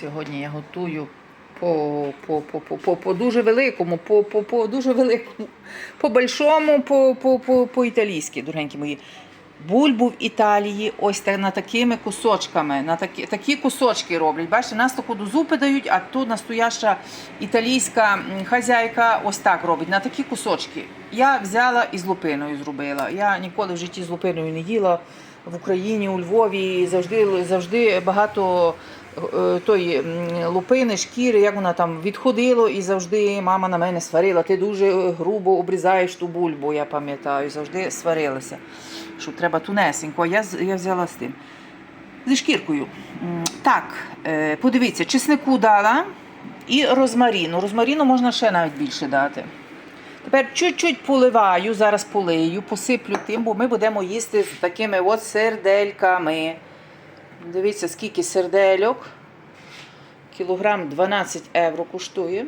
Сьогодні я готую по, по, по, по, по, по дуже великому, по, по, по дуже великому, по большому, по, по, по, по італійськи, дорогенькі мої. Бульбу в Італії ось так, на такими кусочками. На такі, такі кусочки роблять. Бачите, нас таку до зупи дають, а тут настояща італійська хазяйка ось так робить, на такі кусочки. Я взяла і з лупиною зробила. Я ніколи в житті з лупиною не їла в Україні, у Львові. Завжди, завжди багато тої лупини, шкіри, як вона там відходило, і завжди мама на мене сварила. Ти дуже е, грубо обрізаєш ту бульбу, я пам'ятаю, завжди сварилася. Що треба тунесенько, я, я взяла з тим. Зі шкіркою. Так, е, подивіться, чеснику дала і розмаріну. Розмаріну можна ще навіть більше дати. Тепер чуть-чуть поливаю, зараз полию, посиплю тим, бо ми будемо їсти з такими от сердельками. Дивіться, скільки сердельок. Кілограм 12 євро коштує.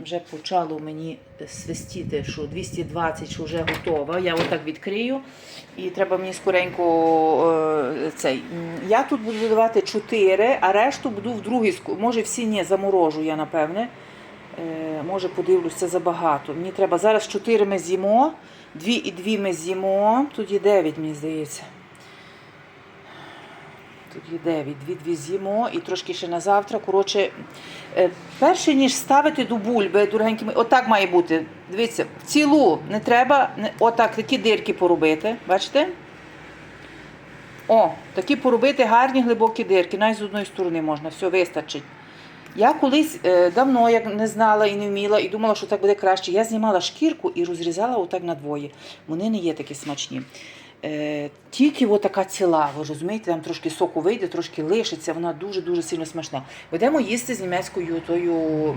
Вже почало мені свистіти, що 220, що вже готова. Я отак відкрию. І треба мені скоренько е, цей. Я тут буду додавати 4, а решту буду в другий Може всі ні, заморожу я, напевне. Е, може, подивлюсь, це забагато. Мені треба зараз 4 ми з'їмо, 2 і 2 ми з'їмо. Тут є 9, мені здається. Є 9, дві дві з'їмо і трошки ще на завтра. Коротше, е, перше ніж ставити до бульби, дорогенькі мої, отак має бути. Дивіться, в цілу не треба, отак такі дирки поробити. Бачите? О, такі поробити гарні глибокі дирки. Навіть з одної сторони можна, все вистачить. Я колись е, давно як не знала і не вміла, і думала, що так буде краще. Я знімала шкірку і розрізала отак надвоє. Вони не є такі смачні. Е, тільки от така ціла, ви розумієте, там трошки соку вийде, трошки лишиться, вона дуже-дуже сильно смачна. Будемо їсти з німецькою тою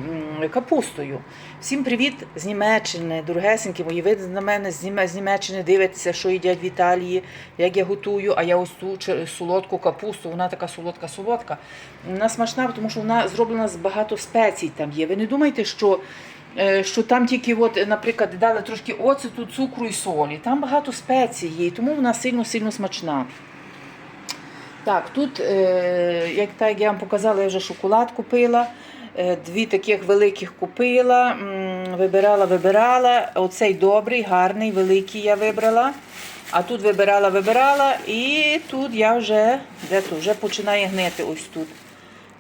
капустою. Всім привіт з Німеччини, дорогесенькі мої. Ви на мене з з Німеччини дивитеся, що їдять в Італії, як я готую, а я ось ту солодку капусту, вона така солодка-солодка. Вона смачна, тому що вона зроблена з багато спецій там є. Ви не думайте, що що там тільки, от, наприклад, дали трошки оцету, цукру і солі. Там багато спецій є, тому вона сильно-сильно смачна. Так, тут, е, як так я вам показала, я вже шоколад купила. е, Дві таких великих купила, вибирала, вибирала. Оцей добрий, гарний, великий я вибрала. А тут вибирала, вибирала, і тут я вже, де тут, вже починає гнити ось тут.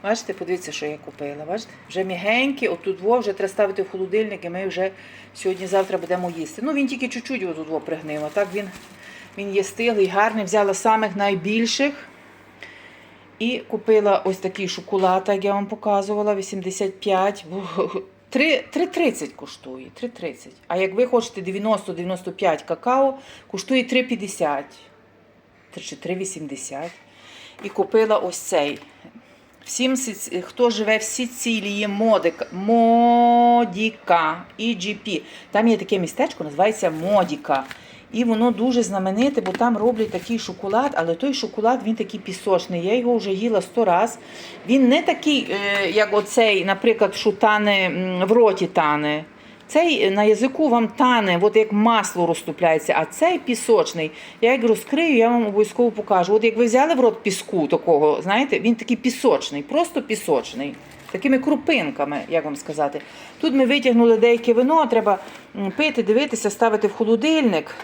Бачите, подивіться, що я купила. Бачите? Вже мігенький, отут во, вже треба ставити в холодильник, і ми вже сьогодні-завтра будемо їсти. Ну, він тільки чуть-чуть отут во пригнив, так він, він є стиглий, гарний. Взяла самих найбільших. І купила ось такий шоколад, як я вам показувала, 85. 3,30 коштує. 3,30. А як ви хочете 90-95 какао, коштує 3,50 чи 3,80. І купила ось цей. Всім, хто живе в Сіцілії, Модика, Модіка, EGP. Там є таке містечко, називається Модіка. І воно дуже знамените, бо там роблять такий шоколад, але той шоколад він такий пісочний. Я його вже їла сто раз. Він не такий, е, як оцей, наприклад, що тане в роті тане. Цей на язику вам тане, от як масло розтопляється, а цей пісочний. Я як розкрию, я вам обов'язково покажу. От як ви взяли в рот піску такого, знаєте, він такий пісочний, просто пісочний. Такими крупинками, як вам сказати. Тут ми витягнули деяке вино, треба пити, дивитися, ставити в холодильник.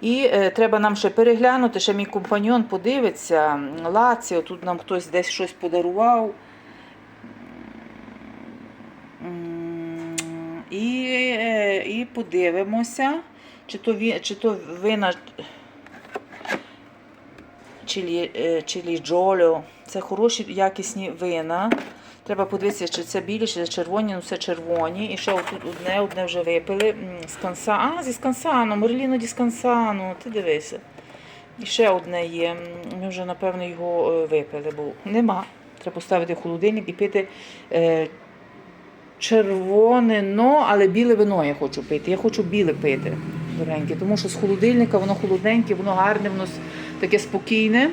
І е, треба нам ще переглянути, ще мій компаньон подивиться. Лаціо, тут нам хтось десь щось подарував. І, е, і подивимося, чи то, ві- чи то вина чилі, е, джоліо. Це хороші якісні вина. Треба подивитися, чи це білі, чи це червоні, ну це червоні. І ще отут одне, одне вже випили. З канса... А, зі скансану, Мерліно ді скансану, ти дивися. І ще одне є. Ми вже, напевно, його е, випили, бо нема. Треба поставити в холодильник і пити е, червоне, но, але біле вино я хочу пити. Я хочу біле пити, дореньке, тому що з холодильника воно холодненьке, воно гарне, воно таке спокійне.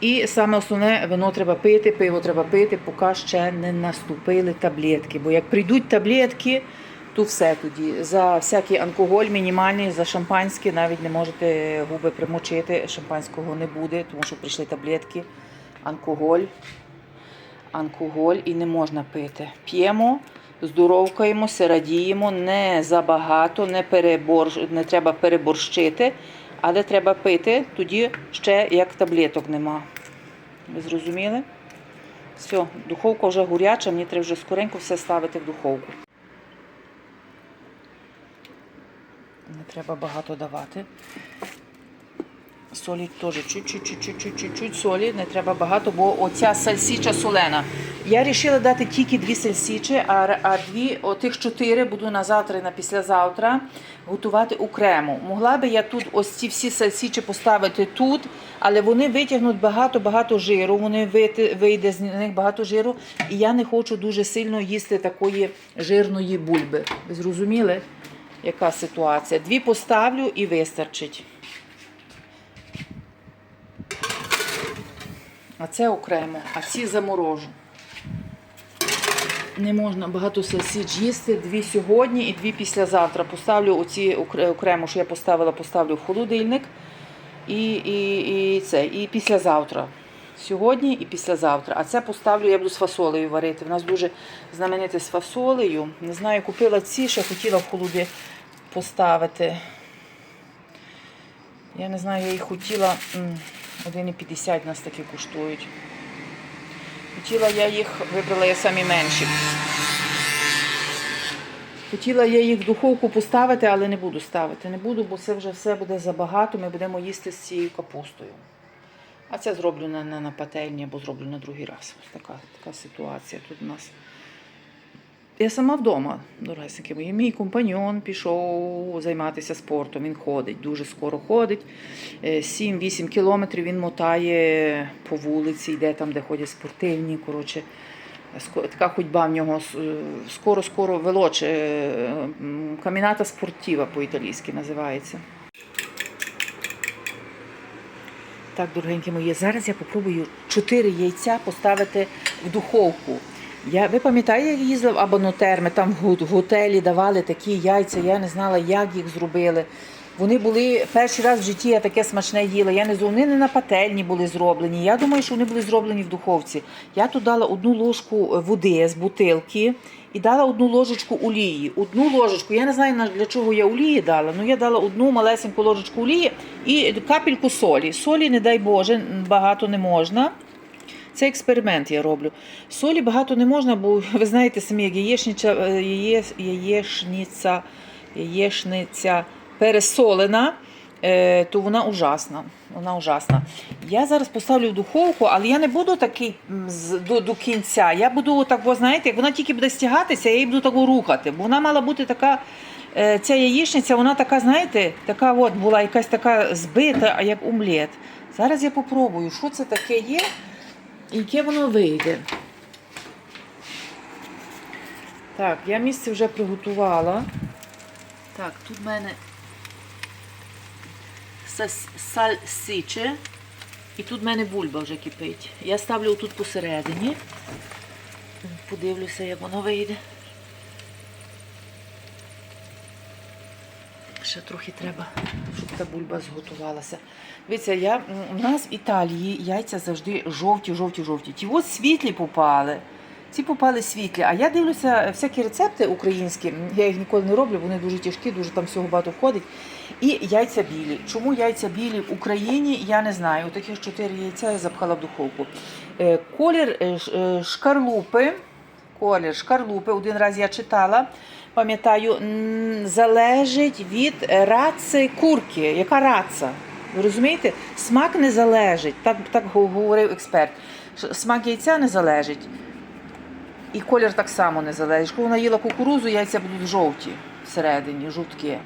І саме основне вино треба пити, пиво треба пити, поки ще не наступили таблетки. Бо як прийдуть таблетки, то все тоді. За всякий алкоголь мінімальний, за шампанське навіть не можете губи примочити. Шампанського не буде, тому що прийшли таблетки. Алкоголь. Алкоголь і не можна пити. П'ємо, здоровкаємося, радіємо, не забагато, не, перебор... не треба переборщити, але треба пити тоді ще як таблеток нема. Ви зрозуміли? Все, духовка вже горяча, мені треба вже скоренько все ставити в духовку. Не треба багато давати. Солі теж чуть-чуть-чуть-чуть-чуть солі, не треба багато, бо оця сальсіча солена. Я вирішила дати тільки дві сальсічі, а, а дві, отих чотири буду на завтра і на післязавтра готувати окремо. Могла би я тут ось ці всі сальсічі поставити тут, але вони витягнуть багато-багато жиру, вони вийде з них багато жиру, і я не хочу дуже сильно їсти такої жирної бульби. Ви зрозуміли, яка ситуація? Дві поставлю і вистачить. А це окремо, а ці заморожу. Не можна багато сосіч їсти. Дві сьогодні і дві післязавтра. Поставлю оці окре- окремо, що я поставила, поставлю в холодильник. І, і, і це, і післязавтра. Сьогодні і післязавтра. А це поставлю, я буду з фасолею варити. У нас дуже знамените з фасолею. Не знаю, купила ці, ще хотіла в холоді поставити. Я не знаю, я їх хотіла. М, 1,50 нас такі коштують. Хотіла я їх, вибрала я самі менші. Хотіла я їх в духовку поставити, але не буду ставити. Не буду, бо це вже все буде забагато. Ми будемо їсти з цією капустою. А це зроблю на, на, на пательні або зроблю на другий раз. Ось така, така ситуація тут у нас. Я сама вдома, дорогесеньки мої. Мій компаньон пішов займатися спортом. Він ходить, дуже скоро ходить. Е, 7-8 кілометрів він мотає по вулиці, йде там, де ходять спортивні. Коротше, така ходьба в нього скоро-скоро велоче. е, Каміната спортива по-італійськи називається. Так, дорогенькі мої, зараз я попробую 4 яйця поставити в духовку. Я, ви пам'ятаєте, як їздив в абонотерми, там в готелі давали такі яйця, я не знала, як їх зробили. Вони були перший раз в житті я таке смачне їла. Я не вони не на пательні були зроблені. Я думаю, що вони були зроблені в духовці. Я тут дала одну ложку е, води з бутилки і дала одну ложечку олії. Одну ложечку. Я не знаю для чого я олії дала. Ну я дала одну малесеньку ложечку олії і капельку солі. Солі, не дай Боже, багато не можна. Це експеримент я роблю. Солі багато не можна, бо ви знаєте самі, як яєчниця, е, яє, яєшниця, яєшниця пересолена, е, то вона ужасна. Вона ужасна. Я зараз поставлю в духовку, але я не буду такий до, до кінця. Я буду отак, о, знаєте, як вона тільки буде стягатися, я її буду так рухати. Бо вона мала бути така. е, Ця яєчниця, вона така, знаєте, така от була якась така збита, як омлет. Зараз я попробую, що це таке є. Яке воно вийде. Так, я місце вже приготувала. Так, тут в мене сальсиче. І тут в мене бульба вже кипить. Я ставлю тут посередині. Подивлюся, як воно вийде. Ще трохи треба, щоб та бульба зготувалася. Дивіться, я, у нас в Італії яйця завжди жовті, жовті, жовті. Ті ось світлі попали. Ці попали світлі. А я дивлюся всякі рецепти українські. Я їх ніколи не роблю, вони дуже тяжкі, дуже там всього багато входить. І яйця білі. Чому яйця білі в Україні? Я не знаю. Таких чотири яйця я запхала в духовку. Е, Колір е, е, шкарлупи. Колір шкарлупи. Один раз я читала. Пам'ятаю, залежить від раци курки. Яка раца? Ви розумієте? Смак не залежить. Так, так говорив експерт. Смак яйця не залежить. І колір так само не залежить. Коли вона їла кукурузу, яйця будуть жовті всередині, жовткі.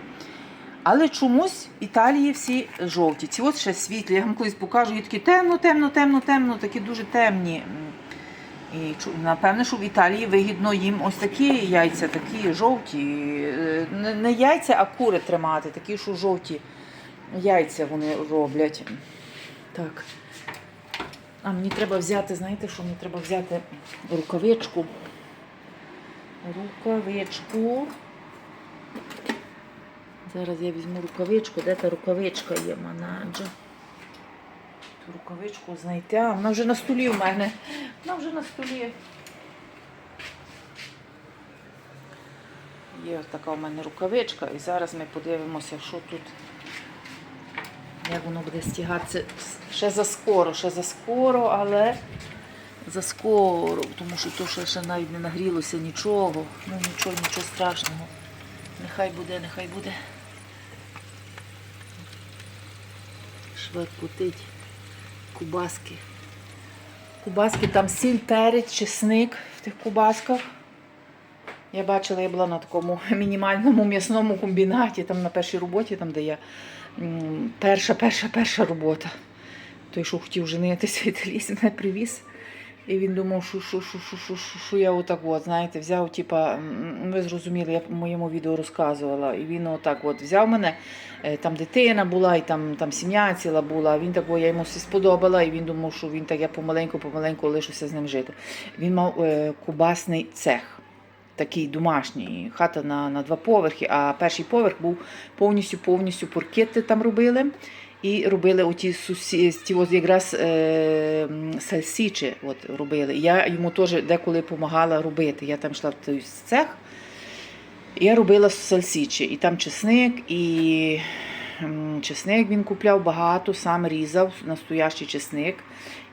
Але чомусь Італії всі жовті. Ці ось ще світлі. Я вам колись покажу, є такі темно, темно, темно, темно, такі дуже темні. І напевне, що в Італії вигідно їм ось такі яйця, такі жовті. Е, Не, яйця, а кури тримати, такі, що жовті яйця вони роблять. Так. А мені треба взяти, знаєте, що мені треба взяти рукавичку. Рукавичку. Зараз я візьму рукавичку. Де та рукавичка є, манаджа? Ту рукавичку знайти. А, вона вже на столі в мене. Вона вже на столі. Є така у мене рукавичка, і зараз ми подивимося, що тут, як воно буде стягатися. Ще за скоро, ще за скоро, але за скоро, тому що то ще, навіть не нагрілося нічого. Ну нічого, нічого страшного. Нехай буде, нехай буде. Шваркотить. Кубаски. Кубаски, там сіль, перець, чесник в тих кубасках. Я бачила, я була на такому мінімальному м'ясному комбінаті, там на першій роботі, там, де я перша, перша, перша робота. Той, що хотів женитися, італійсь мене привіз. І він думав, що, що, що, що, що, що, я отак от, знаєте, взяв, типа, ви зрозуміли, я в моєму відео розказувала. І він отак от взяв мене, е, там дитина була, і там, там сім'я ціла була. Він так, я йому все сподобала, і він думав, що він так, я помаленьку-помаленьку лишуся з ним жити. Він мав е, кубасний цех. Такий домашній, хата на, на два поверхи, а перший поверх був повністю повністю паркети там робили. І робили оті сусі, от якраз е, сальсічі от, робили. Я йому теж деколи допомагала робити. Я там йшла в той цех, я робила сальсічі. І там чесник, і чесник він купляв багато, сам різав, настоящий чесник,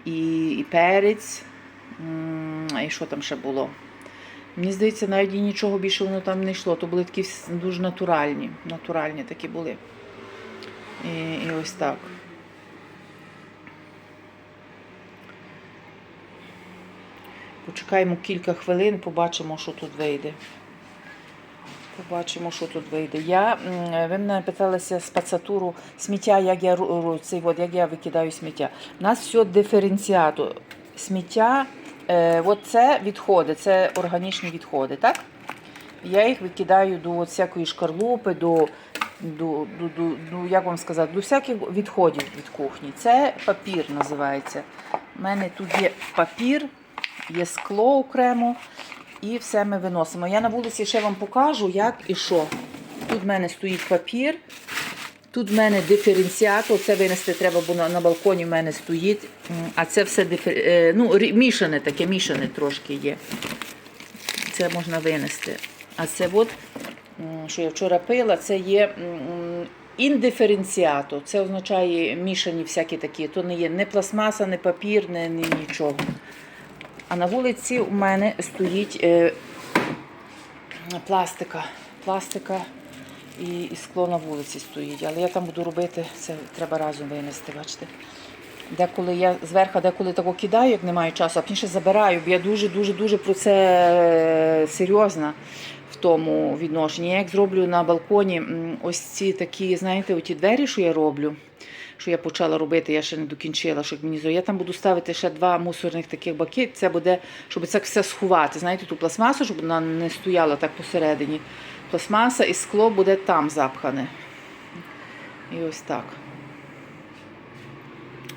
і, і перець. І що там ще було? Мені здається, навіть і нічого більше воно там не йшло. То були такі дуже натуральні. Натуральні такі були. І, і ось так. Почекаємо кілька хвилин, побачимо, що тут вийде. Побачимо, що тут вийде. Я, ви мене питалися з пацатуру сміття, як я, цей, от, як я викидаю сміття. У нас все диференціато. Сміття, е, от це відходи, це органічні відходи, так? Я їх викидаю до от всякої шкарлупи, до, до, до, до, до, як вам сказати, до всяких відходів від кухні. Це папір називається. У мене тут є папір, є скло окремо, і все ми виносимо. Я на вулиці ще вам покажу, як і що. Тут в мене стоїть папір, тут в мене диференціатор, це винести треба, бо на, балконі в мене стоїть. А це все дифер... е, ну, мішане таке, мішане трошки є. Це можна винести. А це от, що я вчора пила, це є індиференціато. Це означає мішані всякі такі. То не є не пластмаса, не папір, не, не нічого. А на вулиці у мене стоїть е, пластика. Пластика і, і скло на вулиці стоїть. Але я там буду робити, це треба разом винести, бачите. Деколи я зверху, деколи тако кидаю, як немає часу, а пізніше забираю, бо я дуже-дуже-дуже про це е, серйозна в тому відношенні. Я як зроблю на балконі ось ці такі, знаєте, оті двері, що я роблю, що я почала робити, я ще не докінчила, що мені здається. Я там буду ставити ще два мусорних таких баки. Це буде, щоб це все сховати. Знаєте, ту пластмасу, щоб вона не стояла так посередині. Пластмаса і скло буде там запхане. І ось так.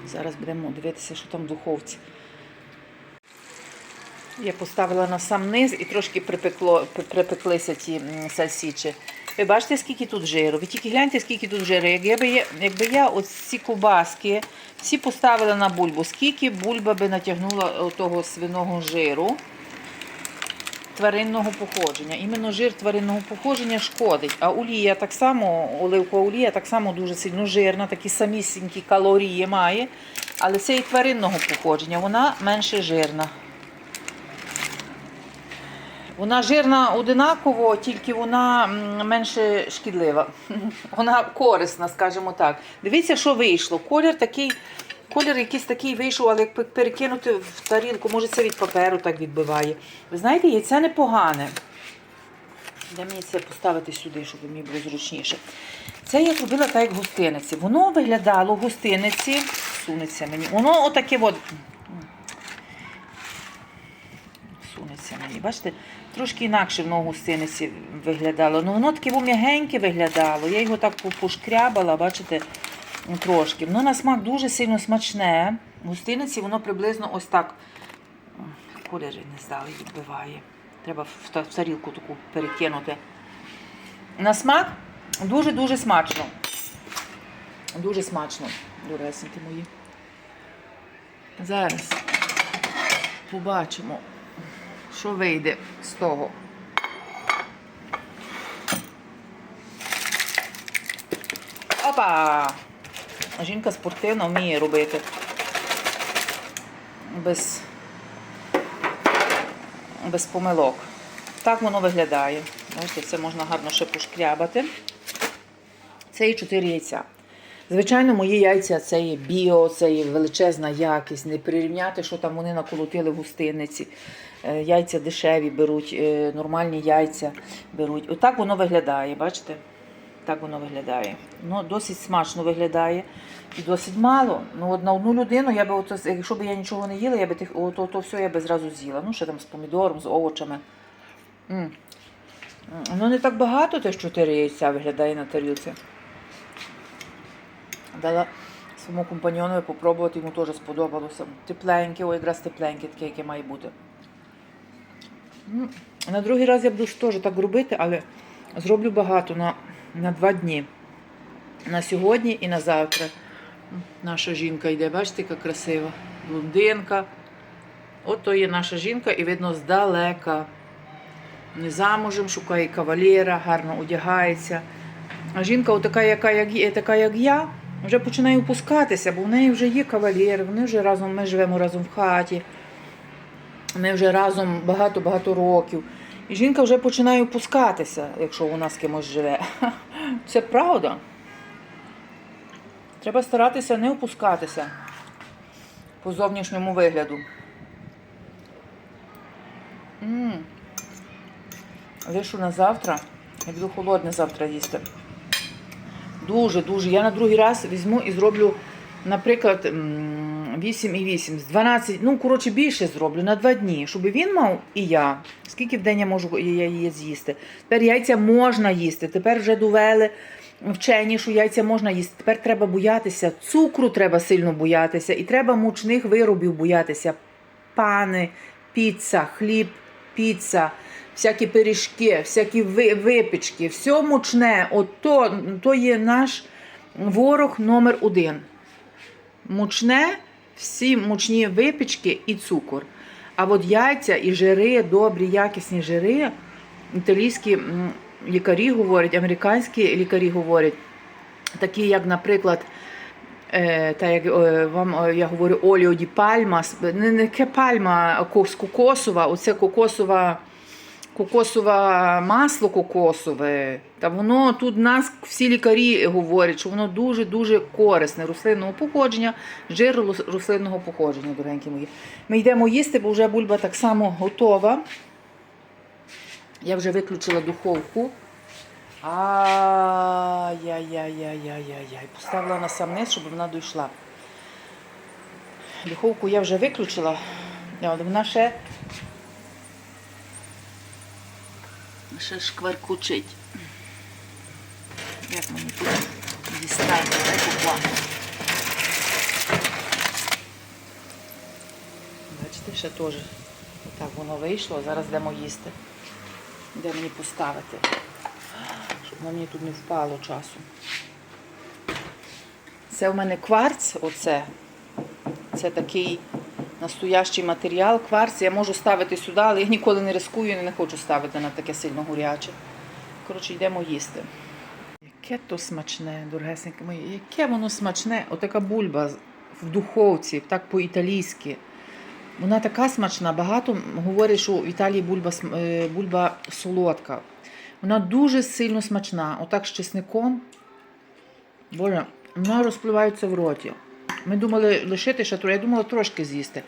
Зараз будемо дивитися, що там в духовці. Я поставила на сам низ і трошки припекло, припеклися м, сальсічі. Ви бачите, скільки тут жиру? Ви тільки гляньте, скільки тут жиру. Якби я, якби я ці кубаски всі поставила на бульбу, скільки бульба би натягнула того свиного жиру тваринного походження. Іменно жир тваринного походження шкодить. А олія так само, оливкова олія так само дуже сильно жирна, такі самісінькі калорії має. Але це і тваринного походження, вона менше жирна. Вона жирна одинаково, тільки вона менше шкідлива. Вона корисна, скажімо так. Дивіться, що вийшло. Колір такий, колір якийсь такий вийшов, але як перекинути в тарілку, може це від паперу так відбиває. Ви знаєте, яйце непогане. Де мені це поставити сюди, щоб мені було зручніше. Це я зробила так, як гостиниці. Воно виглядало в гостиниці, сунеться мені. Воно отаке от сунеться мені. Бачите, трошки інакше в гостиниці виглядало. Ну воно таке м'ягеньке виглядало. Я його так по- пошкрябала, бачите, трошки. Воно на смак дуже сильно смачне. В гостиниці воно приблизно ось так. Кольори не здали, відбиває. Треба в та- тарілку таку перекинути. На смак Дуже-дуже смачно. Дуже смачно, доресенькі мої. Зараз побачимо, що вийде з того. Опа! Жінка спортивно вміє робити. Без, без помилок. Так воно виглядає. Бачите, це можна гарно ще пошкрябати. Це і 4 яйця. Звичайно, мої яйця це є біо, це є величезна якість. Не прирівняти, що там вони наколотили в гостиниці. Е, Яйця дешеві беруть, е, нормальні яйця беруть. Отак воно виглядає, бачите? Так воно виглядає. Ну, досить смачно виглядає і досить мало. Ну, от на одну людину я би, ото, якщо б я нічого не їла, я би тих, ото, то все я би зразу з'їла. Ну, ще там з помідором, з овочами. М. Ну, не так багато, теж 4 яйця виглядає на тарілці. Дала своєму компаньйонові попробувати, йому теж сподобалося. Тепленьке, о, якраз тепленьке, таке, яке має бути. М, На другий раз я буду теж так робити, але зроблю багато на, на два дні. На сьогодні і на завтра. Наша жінка йде, бачите, яка красива. Блондинка. От то є наша жінка, і видно здалека. Не замужем, шукає кавалера, гарно одягається. А жінка, отака, яка як, така, як я, вже починає опускатися, бо в неї вже є кавалер, вони вже разом, ми живемо разом в хаті. Ми вже разом багато-багато років. І жінка вже починає опускатися, якщо вона з кимось живе. Це правда. Треба старатися не опускатися по зовнішньому вигляду. Вишу на завтра. Я буду холодне завтра їсти. Дуже, дуже. Я на другий раз візьму і зроблю, наприклад, м, 8 і 8, з 12, ну, коротше, більше зроблю на 2 дні, щоб він мав і я. Скільки в день я можу я її з'їсти. Тепер яйця можна їсти. Тепер вже довели вчені, що яйця можна їсти. Тепер треба боятися, цукру треба сильно боятися, і треба мучних виробів боятися. Пани, піца, хліб, піца, всякі пиріжки, всякі випічки, все мучне. От то, то є наш ворог номер один. Мучне, всі мучні випічки і цукор. А от яйця і жири, добрі, якісні жири, італійські лікарі говорять, американські лікарі говорять, такі, як, наприклад, Е, та як е, вам е, я говорю, оліо ді пальма, не, не пальма, з кокосова, оце кокосова, кокосове масло кокосове. Та воно тут нас всі лікарі говорять, що воно дуже-дуже корисне рослинного походження, жир рос- рослинного походження, дорогенькі мої. Ми йдемо їсти, бо вже бульба так само готова. Я вже виключила духовку. Ай-яй-яй-яй-яй-яй. Поставила на сам низ, щоб вона дійшла. Духовку я вже виключила, але вона ще, ще шкваркучить. Як мені тут дістати? Буквально. Бачите, ще теж так воно вийшло. Зараз йдемо їсти. Де мені поставити? щоб воно мені тут не впало часу. Це в мене кварц, оце. Це такий настоящий матеріал. Кварц я можу ставити сюди, але я ніколи не рискую і не хочу ставити на таке сильно горяче. Коротше, йдемо їсти. Яке то смачне, дорогесеньке моє, яке воно смачне. Отака бульба в духовці, так по-італійськи. Вона така смачна. Багато говорять, що в Італії бульба, е, бульба солодка. Вона дуже сильно смачна. Отак з чесником. Боже, вона розпливається в роті. Ми думали лишити ще трошки. Я думала трошки з'їсти.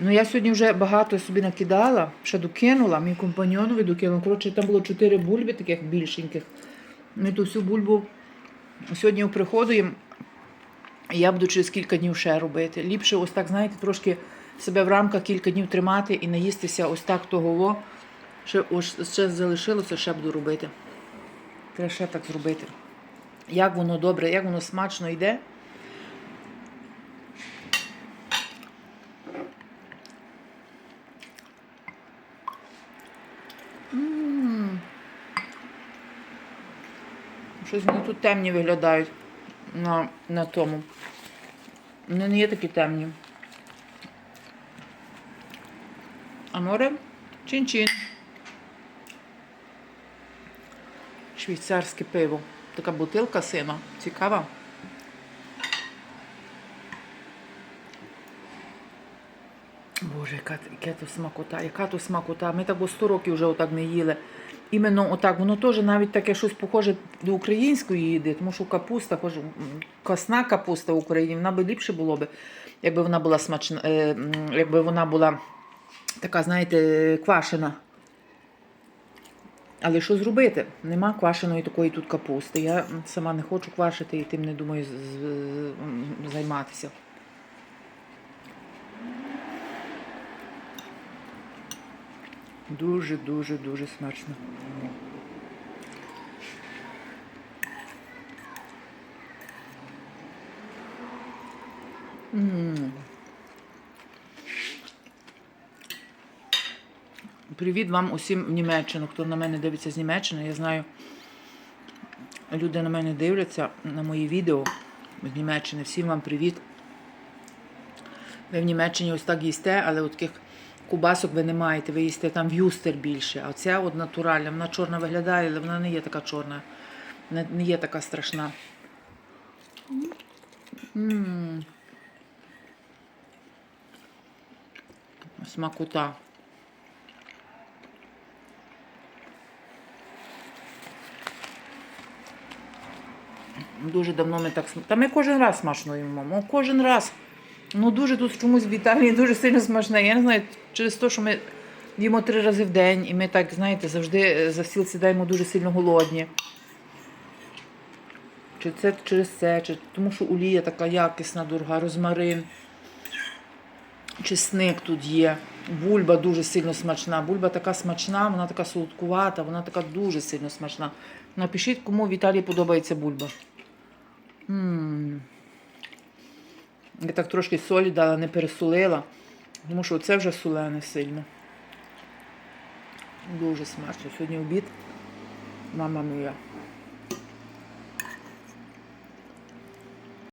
Ну я сьогодні вже багато собі накидала, ще докинула, мій компаньйонові докинула. Коротше, там було чотири бульби таких більшеньких. Ми ту всю бульбу сьогодні оприходуємо. Я буду через кілька днів ще робити. Ліпше ось так, знаєте, трошки себе в рамках кілька днів тримати і наїстися ось так того. Ще, ось, ще залишилося, ще буду робити. Треба ще так зробити. Як воно добре, як воно смачно йде. Щось вони тут темні виглядають на, на тому. Вони не є такі темні. А море чин-чин. Швейцарське пиво. Така бутилка сима. Цікава. Боже, яка, яка то смакота, яка то смакота. Ми так бо 100 років вже отак не їли. Іменно отак, воно теж навіть таке щось похоже до української їди, тому що капуста, косна капуста в Україні, вона би ліпше було б, якби вона була смачна, е, якби вона була така, знаєте, квашена. Але що зробити? Нема квашеної такої тут капусти. Я сама не хочу квашити і тим не думаю займатися. Дуже, дуже, дуже смачно. М. Привіт вам усім в Німеччину, хто на мене дивиться з Німеччини. Я знаю, люди на мене дивляться на мої відео з Німеччини. Всім вам привіт. Ви в Німеччині ось так їсте, але от таких кубасок ви не маєте, ви їсте там в'юстер більше. А ця от натуральна, вона чорна виглядає, але вона не є така чорна, не, є така страшна. М. Смакота. Дуже давно ми так Та ми кожен раз смачно їмо. Кожен раз. Ну дуже тут чомусь в Італії дуже сильно смачне. Я не знаю, через те, що ми їмо три рази в день, і ми так, знаєте, завжди е, за стіл сідаємо дуже сильно голодні. Чи це через це, чи тому що олія така якісна, дорога, розмарин. Чесник тут є. Бульба дуже сильно смачна. Бульба така смачна, вона така солодкувата, вона така дуже сильно смачна. Напишіть, кому в Італії подобається бульба. м Я так трошки солі дала, не пересолила, тому що це вже солене сильно. Дуже смачно. Сьогодні обід. Мама моя.